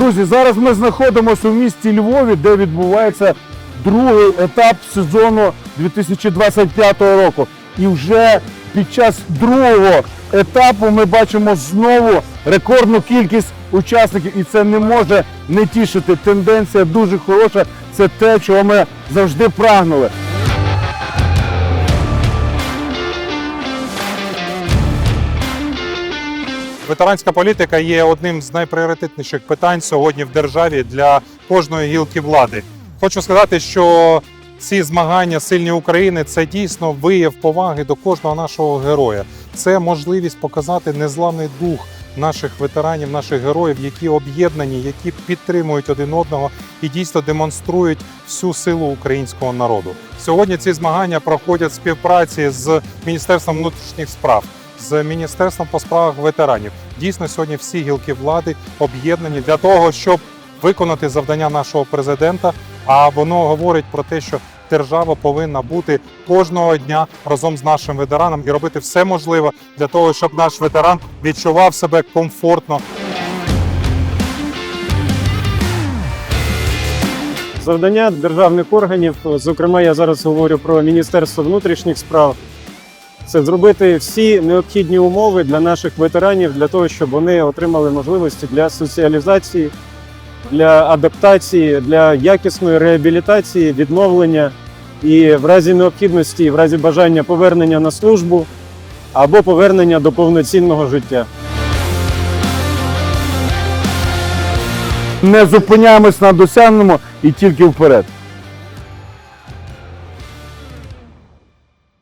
Друзі, зараз ми знаходимося у місті Львові, де відбувається другий етап сезону 2025 року. І вже під час другого етапу ми бачимо знову рекордну кількість учасників, і це не може не тішити. Тенденція дуже хороша. Це те, чого ми завжди прагнули. Ветеранська політика є одним з найпріоритетніших питань сьогодні в державі для кожної гілки влади. Хочу сказати, що ці змагання сильні України це дійсно вияв поваги до кожного нашого героя. Це можливість показати незламний дух наших ветеранів, наших героїв, які об'єднані, які підтримують один одного і дійсно демонструють всю силу українського народу. Сьогодні ці змагання проходять в співпраці з Міністерством внутрішніх справ з міністерством по справах ветеранів. Дійсно, сьогодні всі гілки влади об'єднані для того, щоб виконати завдання нашого президента. А воно говорить про те, що держава повинна бути кожного дня разом з нашим ветераном і робити все можливе для того, щоб наш ветеран відчував себе комфортно Завдання державних органів, зокрема, я зараз говорю про Міністерство внутрішніх справ, це зробити всі необхідні умови для наших ветеранів для того, щоб вони отримали можливості для соціалізації, для адаптації, для якісної реабілітації, відновлення і в разі необхідності, в разі бажання повернення на службу або повернення до повноцінного життя. Не зупиняємось на досягненому і тільки вперед.